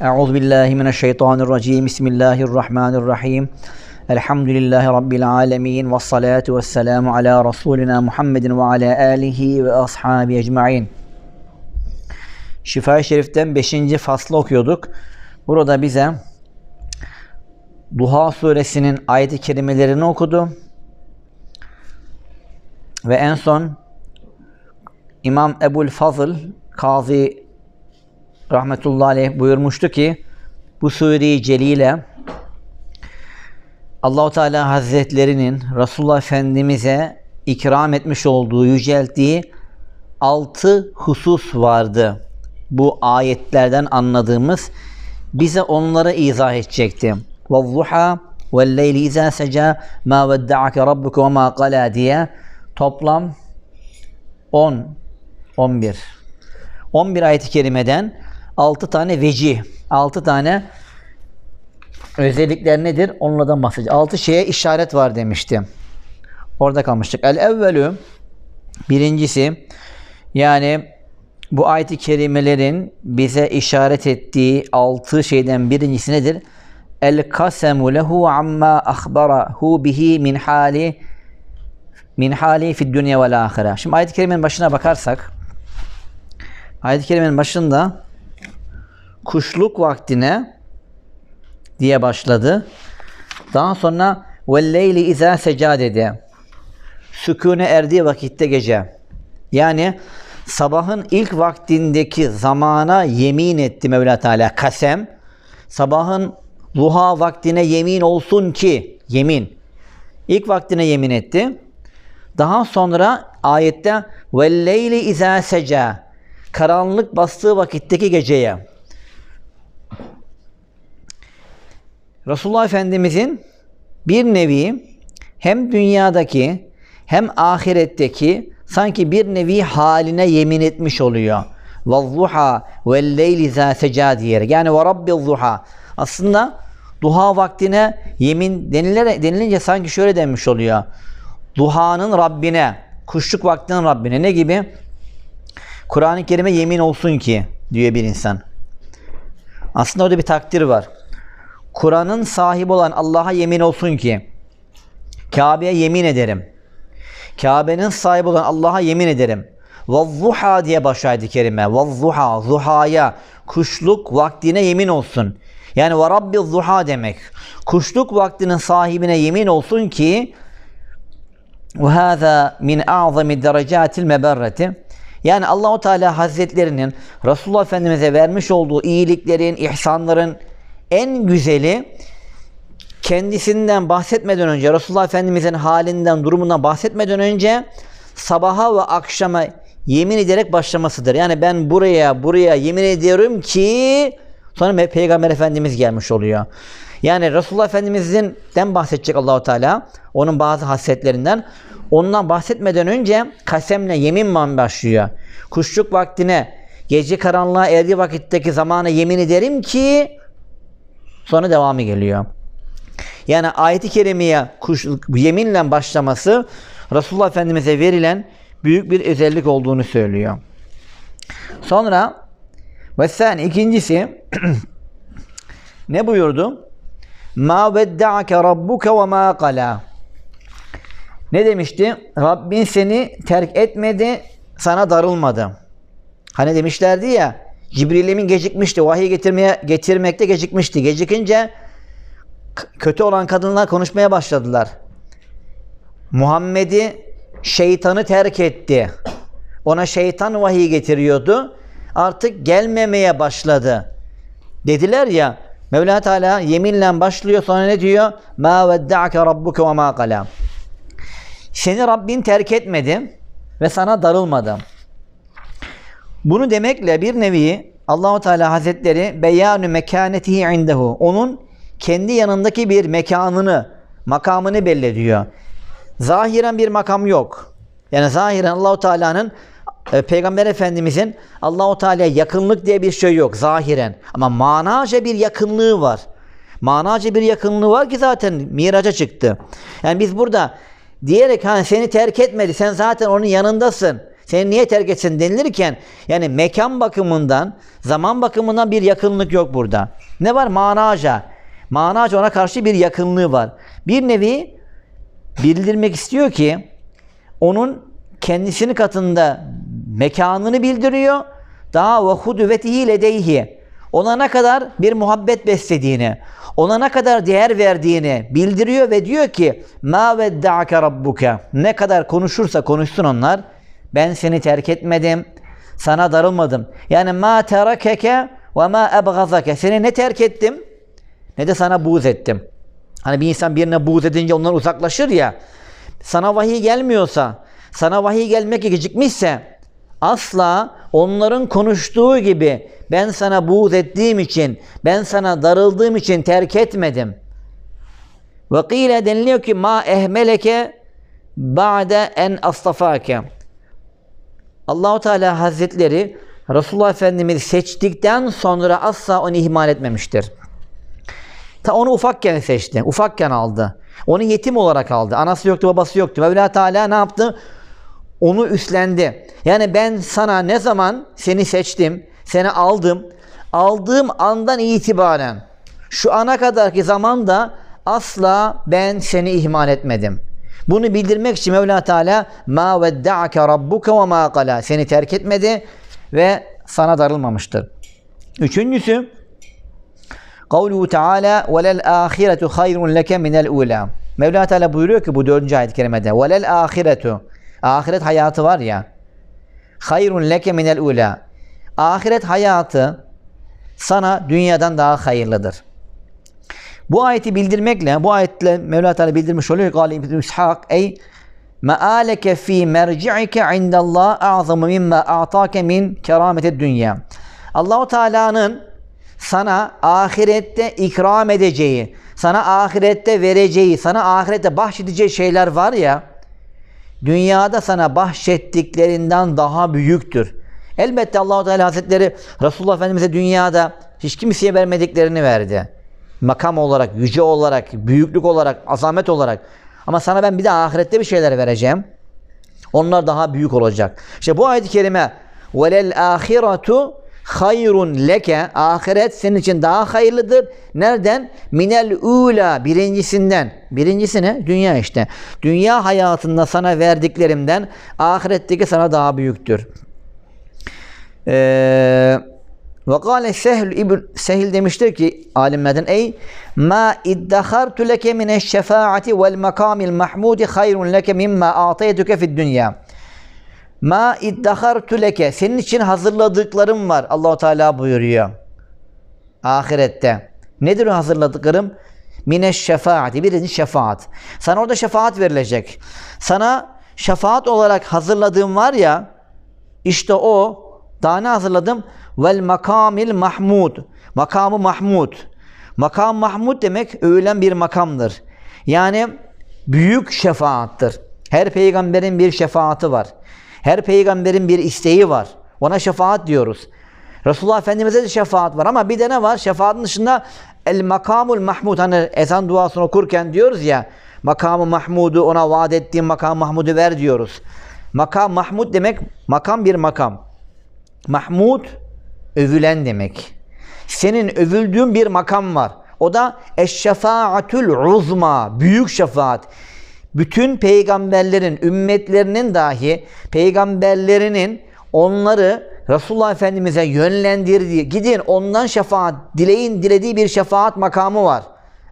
Euzu billahi mineşşeytanirracim. Bismillahirrahmanirrahim. Elhamdülillahi rabbil alamin ve salatu vesselamu ala rasulina Muhammedin ve ala alihi ve ashabi ecmaîn. Şifa-i Şerif'ten 5. faslı okuyorduk. Burada bize Duha suresinin ayet-i kerimelerini okudu. Ve en son İmam Ebul Fazıl Kazi rahmetullahi aleyh buyurmuştu ki bu sure-i celile Allahu Teala Hazretlerinin Resulullah Efendimize ikram etmiş olduğu, yücelttiği altı husus vardı. Bu ayetlerden anladığımız bize onları izah edecekti. وَالضُّحَى وَالْلَيْلِ اِذَا سَجَى مَا وَدَّعَكَ رَبُّكَ وَمَا قَلَى diye toplam 10, 11. 11 ayet-i kerimeden 6 tane vecih, 6 tane özellikler nedir? Onlardan bahsedeceğiz. 6 şeye işaret var demiştim. Orada kalmıştık. El evvelü birincisi yani bu ayet-i kerimelerin bize işaret ettiği 6 şeyden birincisi nedir? El kasemu lehu amma akhbarahu bihi min hali min hali fid dünya vel ahire. Şimdi ayet-i kerimenin başına bakarsak ayet-i kerimenin başında kuşluk vaktine diye başladı. Daha sonra ve leyli izâ secâ dedi. Sükûne erdiği vakitte gece. Yani sabahın ilk vaktindeki zamana yemin etti Mevla Teala. Kasem. Sabahın duha vaktine yemin olsun ki yemin. İlk vaktine yemin etti. Daha sonra ayette ve leyli izâ secâ karanlık bastığı vakitteki geceye. Resulullah Efendimizin bir nevi hem dünyadaki hem ahiretteki sanki bir nevi haline yemin etmiş oluyor. وَالضُّحَى وَالْلَيْلِ ذَا سَجَى diyerek. Yani وَرَبِّ الضُّحَى. Aslında duha vaktine yemin denilerek, denilince sanki şöyle denmiş oluyor. Duhanın Rabbine, kuşluk vaktinin Rabbine. Ne gibi? Kur'an-ı Kerim'e yemin olsun ki diyor bir insan. Aslında orada bir takdir var. Kur'an'ın sahibi olan Allah'a yemin olsun ki Kabe'ye yemin ederim. Kabe'nin sahibi olan Allah'a yemin ederim. Vazzuha diye başlaydı kerime. Vazzuha, zuhaya, kuşluk vaktine yemin olsun. Yani ve Rabbi zuha demek. Kuşluk vaktinin sahibine yemin olsun ki hâzâ min a'zami derecâtil meberreti. Yani Allahu Teala Hazretlerinin Resulullah Efendimiz'e vermiş olduğu iyiliklerin, ihsanların en güzeli kendisinden bahsetmeden önce Resulullah Efendimiz'in halinden, durumundan bahsetmeden önce sabaha ve akşama yemin ederek başlamasıdır. Yani ben buraya buraya yemin ediyorum ki sonra Peygamber Efendimiz gelmiş oluyor. Yani Resulullah Efendimiz'den bahsedecek Allahu Teala onun bazı hasletlerinden. Ondan bahsetmeden önce kasemle yemin başlıyor. Kuşluk vaktine gece karanlığa erdiği vakitteki zamana yemin ederim ki sonra devamı geliyor. Yani ayeti kerimeye kuş, yeminle başlaması Resulullah Efendimiz'e verilen büyük bir özellik olduğunu söylüyor. Sonra ve sen ikincisi ne buyurdu? Ma vedda'ake rabbuke ve ma qala. Ne demişti? Rabbin seni terk etmedi, sana darılmadı. Hani demişlerdi ya, Cibril Emin gecikmişti, vahiy getirmeye getirmekte gecikmişti. Gecikince kötü olan kadınlar konuşmaya başladılar. Muhammed'i şeytanı terk etti. Ona şeytan vahiy getiriyordu. Artık gelmemeye başladı. Dediler ya Mevla Teala yeminle başlıyor sonra ne diyor? Ma vedda'ake rabbuke ve ma qala. Seni Rabbin terk etmedi ve sana darılmadı. Bunu demekle bir nevi Allahu Teala Hazretleri beyanu mekanetihi indehu. Onun kendi yanındaki bir mekanını, makamını belli ediyor. Zahiren bir makam yok. Yani zahiren Allahu Teala'nın e, Peygamber Efendimizin Allahu Teala'ya yakınlık diye bir şey yok zahiren. Ama manaca bir yakınlığı var. Manaca bir yakınlığı var ki zaten miraca çıktı. Yani biz burada diyerek hani seni terk etmedi. Sen zaten onun yanındasın. Seni niye terk etsin denilirken yani mekan bakımından, zaman bakımından bir yakınlık yok burada. Ne var? Manaca. Manaca ona karşı bir yakınlığı var. Bir nevi bildirmek istiyor ki onun kendisini katında mekanını bildiriyor. Daha ve huduvetihi ledeyhi. Ona ne kadar bir muhabbet beslediğini, ona ne kadar değer verdiğini bildiriyor ve diyor ki ma vedda'ake rabbuke. Ne kadar konuşursa konuşsun onlar. Ben seni terk etmedim. Sana darılmadım. Yani ma terakeke ve ma ebgazake. Seni ne terk ettim ne de sana buğz ettim. Hani bir insan birine buğz edince ondan uzaklaşır ya. Sana vahiy gelmiyorsa, sana vahiy gelmek gecikmişse asla onların konuştuğu gibi ben sana buğz ettiğim için, ben sana darıldığım için terk etmedim. Ve kıyle deniliyor ki ma ehmeleke ba'de en astafake. Allahu Teala Hazretleri Resulullah Efendimiz seçtikten sonra asla onu ihmal etmemiştir. Ta onu ufakken seçti. Ufakken aldı. Onu yetim olarak aldı. Anası yoktu, babası yoktu. Mevla Teala ne yaptı? Onu üstlendi. Yani ben sana ne zaman seni seçtim, seni aldım. Aldığım andan itibaren şu ana kadarki zamanda asla ben seni ihmal etmedim. Bunu bildirmek için Mevla Teala ma vedda'ake rabbuke ve ma qala seni terk etmedi ve sana darılmamıştır. Üçüncüsü Kavluhu Teala velel ahiretu hayrun leke minel ula. Mevla Teala buyuruyor ki bu dördüncü ayet-i kerimede velel ahiretu ahiret hayatı var ya hayrun leke minel ula. Ahiret hayatı sana dünyadan daha hayırlıdır. Bu ayeti bildirmekle, bu ayetle Mevla Teala bildirmiş oluyor. Gali İbn İshak ey mealeke fi merci'ike indallah a'zamu mimma a'take min kerameti dünya. Allahu Teala'nın sana ahirette ikram edeceği, sana ahirette vereceği, sana ahirette bahşedeceği şeyler var ya, dünyada sana bahşettiklerinden daha büyüktür. Elbette Allahu Teala Hazretleri Resulullah Efendimiz'e dünyada hiç kimseye vermediklerini verdi. Makam olarak, yüce olarak, büyüklük olarak, azamet olarak. Ama sana ben bir de ahirette bir şeyler vereceğim. Onlar daha büyük olacak. İşte bu ayet-i kerime velel ahiretu hayrun leke ahiret senin için daha hayırlıdır. Nereden? Minel ula birincisinden. Birincisi ne? Dünya işte. Dünya hayatında sana verdiklerimden ahiretteki sana daha büyüktür. Eee ve kâle Sehl İbn Sehl demiştir ki alimlerden ey ma iddahartu leke mine şefaati vel makamil mahmudi hayrun leke mimma a'taytuke fid dünya. Ma iddahartu leke senin için hazırladıklarım var. Allahu Teala buyuruyor. Ahirette. Nedir o hazırladıklarım? Mine şefaati. Birinci şefaat. Sana orada şefaat verilecek. Sana şefaat olarak hazırladığım var ya işte o daha ne hazırladım? Vel makamil mahmud. Makamı mahmud. Makam mahmud demek övülen bir makamdır. Yani büyük şefaattır. Her peygamberin bir şefaati var. Her peygamberin bir isteği var. Ona şefaat diyoruz. Resulullah Efendimiz'e de şefaat var ama bir de ne var? Şefaatin dışında el makamul mahmud hani ezan duasını okurken diyoruz ya makamı mahmudu ona vaat ettiğim makam mahmudu ver diyoruz. Makam mahmud demek makam bir makam. Mahmud övülen demek. Senin övüldüğün bir makam var. O da eşşefaatul uzma, büyük şefaat. Bütün peygamberlerin, ümmetlerinin dahi peygamberlerinin onları Resulullah Efendimiz'e yönlendirdiği, gidin ondan şefaat, dileyin dilediği bir şefaat makamı var.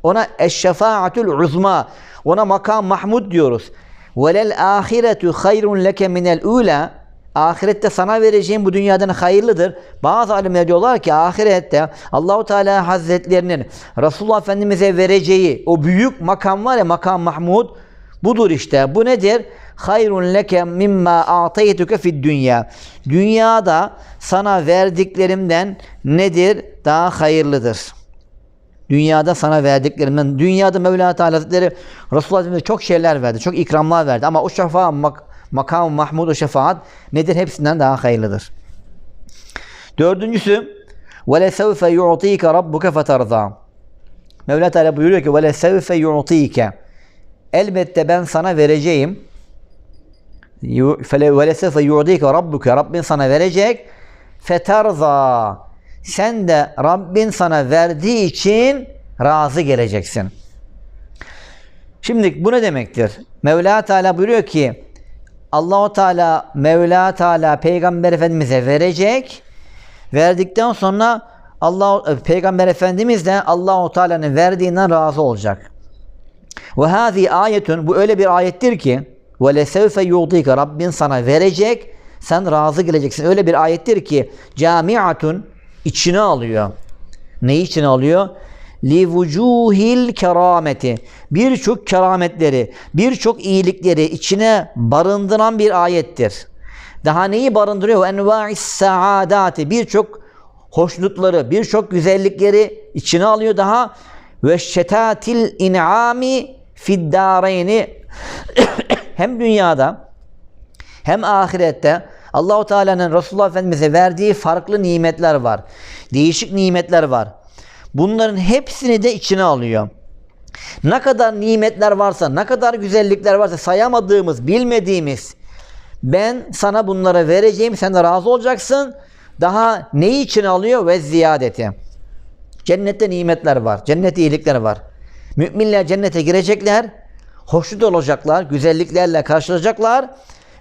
Ona eşşefaatul uzma, ona makam mahmud diyoruz. Velel ahiretu hayrun leke minel ula ahirette sana vereceğim bu dünyadan hayırlıdır. Bazı alimler diyorlar ki ahirette Allahu Teala Hazretlerinin Resulullah Efendimize vereceği o büyük makam var ya makam Mahmud budur işte. Bu nedir? Hayrun leke mimma a'taytuke fid dünya. Dünyada sana verdiklerimden nedir? Daha hayırlıdır. Dünyada sana verdiklerimden, dünyada Mevla Teala Hazretleri Resulullah Efendimiz'e çok şeyler verdi, çok ikramlar verdi. Ama o şefaat mak makam mahmud o şefaat nedir? Hepsinden daha hayırlıdır. Dördüncüsü وَلَسَوْفَ يُعْطِيكَ رَبُّكَ فَتَرْضَى Mevla Teala buyuruyor ki وَلَسَوْفَ يُعْطِيكَ Elbette ben sana vereceğim وَلَسَفَ يُعْدِيكَ رَبُّكَ Rabbin sana verecek. فَتَرْضَى Sen de Rabbin sana verdiği için razı geleceksin. Şimdi bu ne demektir? Mevla Teala buyuruyor ki Allahu Teala Mevla Teala Peygamber Efendimize verecek. Verdikten sonra Allah Peygamber Efendimiz de Allahu Teala'nın verdiğinden razı olacak. Ve hazi ayetun bu öyle bir ayettir ki ve lesevfe yu'tika Rabbin sana verecek. Sen razı geleceksin. Öyle bir ayettir ki camiatun içine alıyor. Neyi içine alıyor? Li vucuhil kerameti. Birçok kerametleri, birçok iyilikleri içine barındıran bir ayettir. Daha neyi barındırıyor? Enva'is saadati. Birçok hoşnutları, birçok güzellikleri içine alıyor daha ve şetatil in'ami fiddareyni hem dünyada hem ahirette Allahu Teala'nın Resulullah Efendimiz'e verdiği farklı nimetler var. Değişik nimetler var. Bunların hepsini de içine alıyor. Ne kadar nimetler varsa, ne kadar güzellikler varsa sayamadığımız, bilmediğimiz ben sana bunlara vereceğim, sen de razı olacaksın. Daha neyi içine alıyor? Ve ziyadeti. Cennette nimetler var. Cennette iyilikler var. Müminler cennete girecekler. Hoşnut olacaklar. Güzelliklerle karşılayacaklar.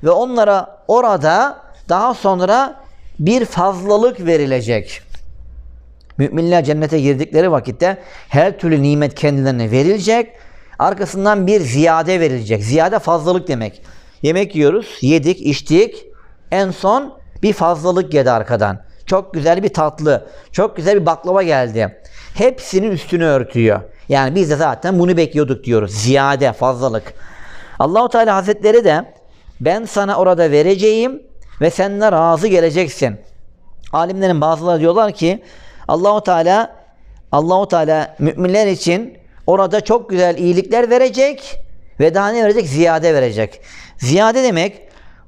Ve onlara orada daha sonra bir fazlalık verilecek. Müminler cennete girdikleri vakitte her türlü nimet kendilerine verilecek. Arkasından bir ziyade verilecek. Ziyade fazlalık demek. Yemek yiyoruz, yedik, içtik. En son bir fazlalık geldi arkadan. Çok güzel bir tatlı, çok güzel bir baklava geldi. Hepsinin üstünü örtüyor. Yani biz de zaten bunu bekliyorduk diyoruz. Ziyade, fazlalık. Allahu Teala Hazretleri de ben sana orada vereceğim ve sen de razı geleceksin. Alimlerin bazıları diyorlar ki Allahu Teala Allahu Teala müminler için orada çok güzel iyilikler verecek ve daha ne verecek? Ziyade verecek. Ziyade demek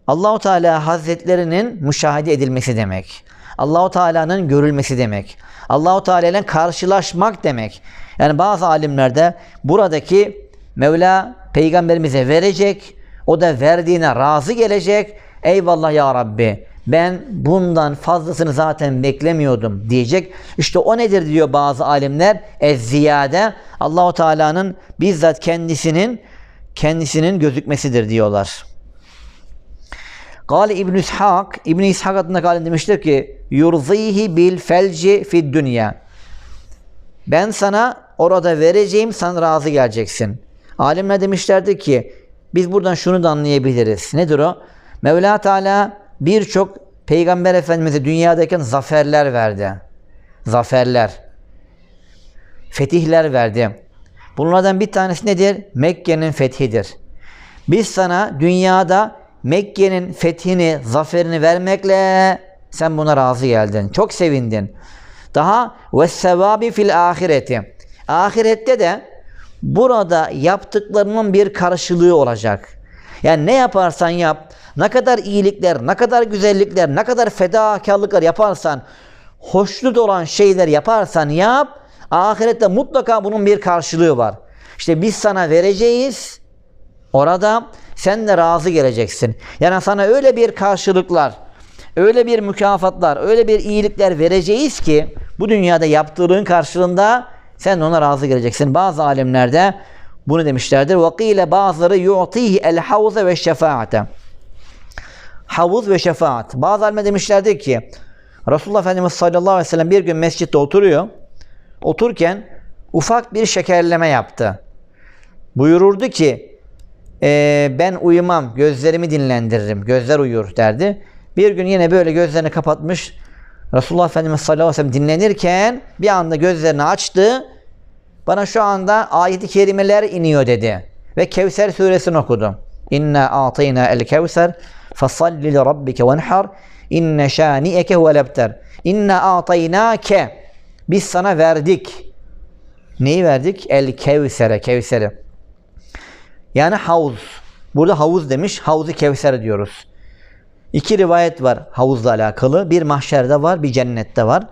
Allahu Teala Hazretlerinin müşahede edilmesi demek. Allahu Teala'nın görülmesi demek. Allahu Teala ile karşılaşmak demek. Yani bazı alimlerde buradaki Mevla peygamberimize verecek, o da verdiğine razı gelecek. Eyvallah ya Rabbi ben bundan fazlasını zaten beklemiyordum diyecek. İşte o nedir diyor bazı alimler? Ez-ziyade Allahu Teala'nın bizzat kendisinin kendisinin gözükmesidir diyorlar. Gale İbn İshak, İbn İshak adında galen demiştir ki yurzihi bil felci fid dünya. Ben sana orada vereceğim sen razı geleceksin. Alimler demişlerdi ki biz buradan şunu da anlayabiliriz. Nedir o? Mevla Teala birçok Peygamber Efendimiz'e dünyadayken zaferler verdi. Zaferler. Fetihler verdi. Bunlardan bir tanesi nedir? Mekke'nin fethidir. Biz sana dünyada Mekke'nin fethini, zaferini vermekle sen buna razı geldin. Çok sevindin. Daha ve sevabi fil ahireti. Ahirette de burada yaptıklarının bir karşılığı olacak. Yani ne yaparsan yap, ne kadar iyilikler, ne kadar güzellikler, ne kadar fedakarlıklar yaparsan, hoşnut olan şeyler yaparsan yap, ahirette mutlaka bunun bir karşılığı var. İşte biz sana vereceğiz, orada sen de razı geleceksin. Yani sana öyle bir karşılıklar, öyle bir mükafatlar, öyle bir iyilikler vereceğiz ki bu dünyada yaptığın karşılığında sen ona razı geleceksin. Bazı alimlerde bunu demişlerdir. Vakile bazıları yu'tihi el havze ve şefaate. Havuz ve şefaat. Bazı alimler demişlerdi ki Resulullah Efendimiz sallallahu aleyhi ve sellem bir gün mescitte oturuyor. Otururken ufak bir şekerleme yaptı. Buyururdu ki e, ben uyumam, gözlerimi dinlendiririm, gözler uyur derdi. Bir gün yine böyle gözlerini kapatmış. Resulullah Efendimiz sallallahu aleyhi ve sellem dinlenirken bir anda gözlerini açtı. Bana şu anda ayet-i kerimeler iniyor dedi. Ve Kevser suresini okudu. İnna atayna el kevser li rabbike venhar inne şani'eke huvel ebter. İnna ataynake biz sana verdik. Neyi verdik? El kevsere, kevseri. Yani havuz. Burada havuz demiş, havuzu kevser diyoruz. İki rivayet var havuzla alakalı. Bir mahşerde var, bir cennette var.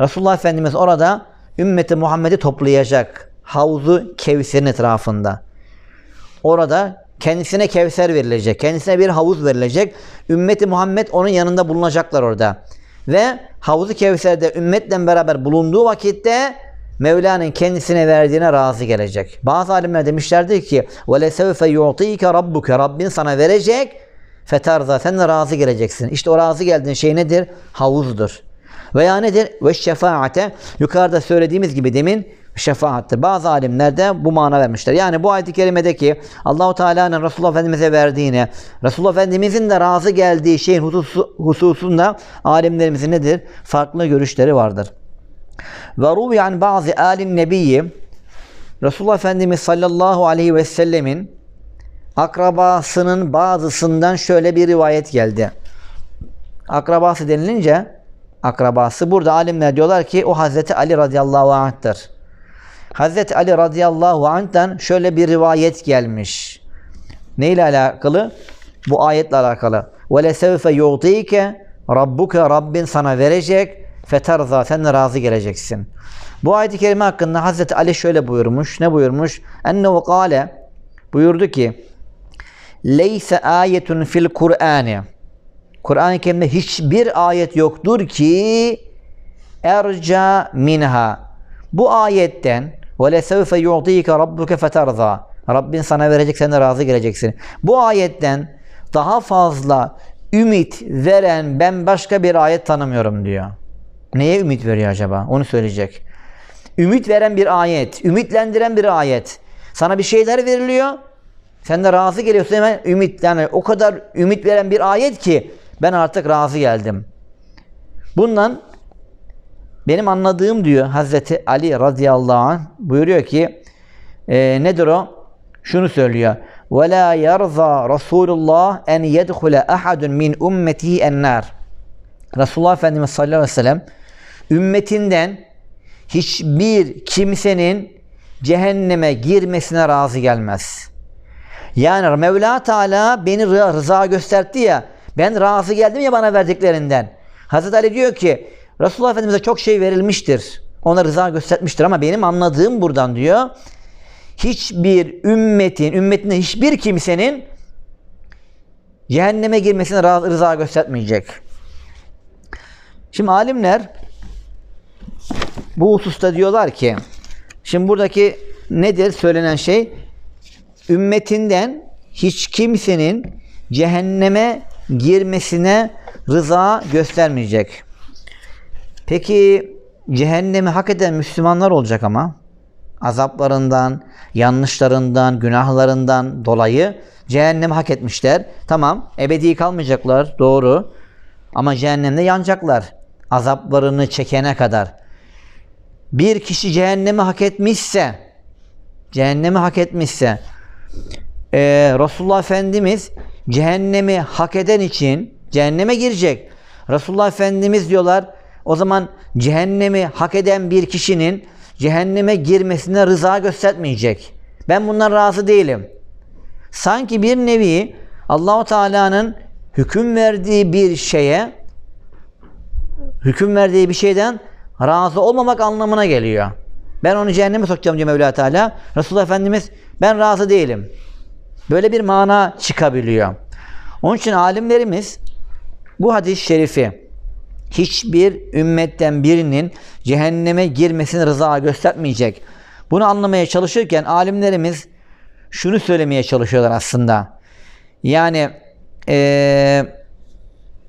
Resulullah Efendimiz orada ümmeti Muhammed'i toplayacak. Havuzu Kevser'in etrafında. Orada Kendisine Kevser verilecek. Kendisine bir havuz verilecek. Ümmeti Muhammed onun yanında bulunacaklar orada. Ve havuzu Kevser'de ümmetle beraber bulunduğu vakitte Mevla'nın kendisine verdiğine razı gelecek. Bazı alimler demişlerdir ki وَلَسَوْفَ يُعْطِيكَ رَبُّكَ Rabbin sana verecek fetarza sen de razı geleceksin. İşte o razı geldiğin şey nedir? Havuzdur. Veya nedir? Ve şefaate yukarıda söylediğimiz gibi demin şefaattır. Bazı alimler de bu mana vermişler. Yani bu ayet-i kerimedeki Allahu Teala'nın Resulullah Efendimiz'e verdiğine, Resulullah Efendimiz'in de razı geldiği şeyin hususu, hususunda alimlerimizin nedir? Farklı görüşleri vardır. Ve ruvi an bazı alin nebiyyi Resulullah Efendimiz sallallahu aleyhi ve sellemin akrabasının bazısından şöyle bir rivayet geldi. Akrabası denilince akrabası burada alimler diyorlar ki o Hazreti Ali radıyallahu anh'tır. Hazreti Ali radıyallahu anh'tan şöyle bir rivayet gelmiş. Ne ile alakalı? Bu ayetle alakalı. Lesevfe yu'tike rabbuke Rabbin sana verecek fetarza sen razı geleceksin. Bu ayet-i kerime hakkında Hazreti Ali şöyle buyurmuş. Ne buyurmuş? Ennehu kâle buyurdu ki Leyse ayetun fil Kur'ani Kur'an-ı Kerim'de hiçbir ayet yoktur ki erca minha. Bu ayetten lesevfe yu'tike rabbuke fetarza. Rabbin sana verecek sen de razı geleceksin. Bu ayetten daha fazla ümit veren ben başka bir ayet tanımıyorum diyor. Neye ümit veriyor acaba? Onu söyleyecek. Ümit veren bir ayet, ümitlendiren bir ayet. Sana bir şeyler veriliyor. Sen de razı geliyorsun hemen ümit yani o kadar ümit veren bir ayet ki ben artık razı geldim. Bundan benim anladığım diyor Hazreti Ali radıyallahu anh buyuruyor ki e, nedir o? Şunu söylüyor. La yerza Resulullah en yedhule ahadun min ummetihi ennar. Resulullah Efendimiz sallallahu aleyhi ve sellem ümmetinden hiçbir kimsenin cehenneme girmesine razı gelmez. Yani Mevla Teala beni rıza gösterdi ya ben razı geldim ya bana verdiklerinden. Hazreti Ali diyor ki Resulullah Efendimiz'e çok şey verilmiştir. Ona rıza göstermiştir ama benim anladığım buradan diyor. Hiçbir ümmetin, ümmetinde hiçbir kimsenin cehenneme girmesine rıza göstermeyecek. Şimdi alimler bu hususta diyorlar ki şimdi buradaki nedir söylenen şey ümmetinden hiç kimsenin cehenneme girmesine rıza göstermeyecek. Peki cehennemi hak eden Müslümanlar olacak ama azaplarından, yanlışlarından, günahlarından dolayı cehennemi hak etmişler. Tamam, ebedi kalmayacaklar, doğru. Ama cehennemde yanacaklar. Azaplarını çekene kadar. Bir kişi cehennemi hak etmişse, cehennemi hak etmişse, e, Resulullah Efendimiz cehennemi hak eden için cehenneme girecek. Resulullah Efendimiz diyorlar o zaman cehennemi hak eden bir kişinin cehenneme girmesine rıza göstermeyecek. Ben bundan razı değilim. Sanki bir nevi Allahu Teala'nın hüküm verdiği bir şeye hüküm verdiği bir şeyden razı olmamak anlamına geliyor. Ben onu cehenneme sokacağım diyor Mevla Teala. Resulullah Efendimiz ben razı değilim. Böyle bir mana çıkabiliyor. Onun için alimlerimiz bu hadis-i şerifi hiçbir ümmetten birinin cehenneme girmesini rıza göstermeyecek. Bunu anlamaya çalışırken alimlerimiz şunu söylemeye çalışıyorlar aslında. Yani ee,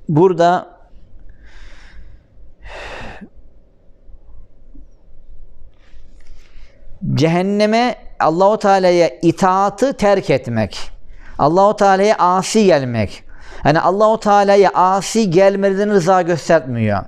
burada cehenneme Allahu Teala'ya itaatı terk etmek. Allahu Teala'ya asi gelmek. Yani Allahu Teala'ya asi gelmelerini rıza göstermiyor.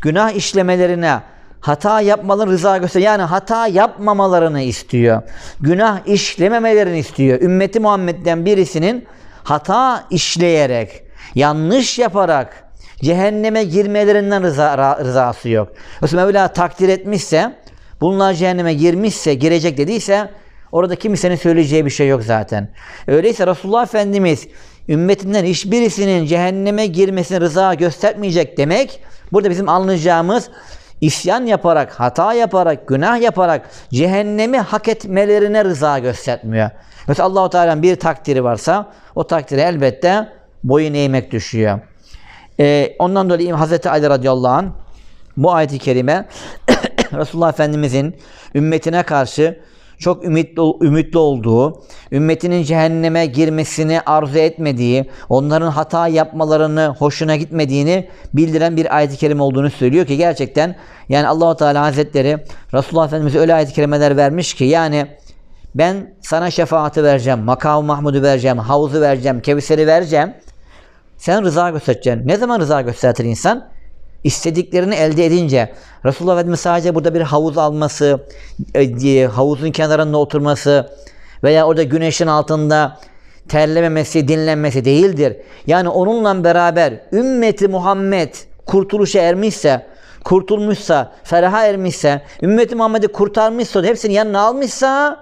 Günah işlemelerine, hata yapmalarını rıza gösteriyor. Yani hata yapmamalarını istiyor. Günah işlememelerini istiyor. Ümmeti Muhammed'den birisinin hata işleyerek, yanlış yaparak cehenneme girmelerinden rıza, rızası yok. Yoksa Mevla takdir etmişse, bunlar cehenneme girmişse, girecek dediyse orada kimsenin söyleyeceği bir şey yok zaten. Öyleyse Resulullah Efendimiz ümmetinden hiçbirisinin cehenneme girmesine rıza göstermeyecek demek burada bizim anlayacağımız isyan yaparak, hata yaparak, günah yaparak cehennemi hak etmelerine rıza göstermiyor. Mesela Allahu Teala'nın bir takdiri varsa o takdiri elbette boyun eğmek düşüyor. Ee, ondan dolayı Hazreti Ali radıyallahu anh bu ayet-i kerime Resulullah Efendimizin ümmetine karşı çok ümitli, ümitli olduğu, ümmetinin cehenneme girmesini arzu etmediği, onların hata yapmalarını hoşuna gitmediğini bildiren bir ayet-i kerime olduğunu söylüyor ki gerçekten yani Allahu Teala Hazretleri Resulullah Efendimiz'e öyle ayet-i kerimeler vermiş ki yani ben sana şefaati vereceğim, makam Mahmud'u vereceğim, havuzu vereceğim, kevseri vereceğim. Sen rıza göstereceksin. Ne zaman rıza gösterir insan? İstediklerini elde edince. Resulullah Efendimiz sadece burada bir havuz alması, e, havuzun kenarında oturması veya orada güneşin altında terlememesi, dinlenmesi değildir. Yani onunla beraber ümmeti Muhammed kurtuluşa ermişse, kurtulmuşsa, feraha ermişse, ümmeti Muhammed'i kurtarmışsa, hepsini yanına almışsa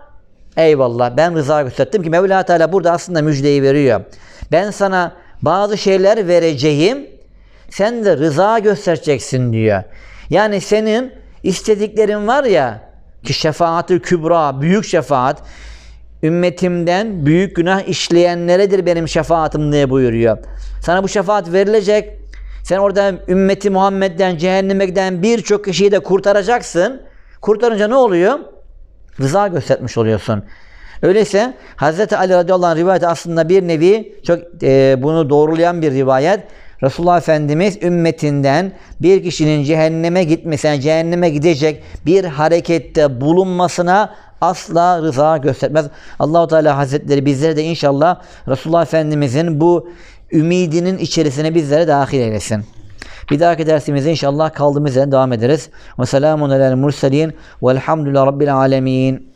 eyvallah ben rıza gösterdim ki Mevla Teala burada aslında müjdeyi veriyor. Ben sana bazı şeyler vereceğim. Sen de rıza göstereceksin diyor. Yani senin istediklerin var ya ki şefaatü kübra, büyük şefaat ümmetimden büyük günah işleyenleredir benim şefaatim diye buyuruyor. Sana bu şefaat verilecek. Sen orada ümmeti Muhammed'den cehenneme giden birçok kişiyi de kurtaracaksın. Kurtarınca ne oluyor? Rıza göstermiş oluyorsun. Öyleyse Hz. Ali radıyallahu anh rivayeti aslında bir nevi çok e, bunu doğrulayan bir rivayet. Resulullah Efendimiz ümmetinden bir kişinin cehenneme gitmesine, cehenneme gidecek bir harekette bulunmasına asla rıza göstermez. Allahu Teala Hazretleri bizleri de inşallah Resulullah Efendimizin bu ümidinin içerisine bizlere dahil eylesin. Bir dahaki dersimizde inşallah kaldığımız yerden devam ederiz. Ve selamun alel murselin velhamdülillahi rabbil alemin.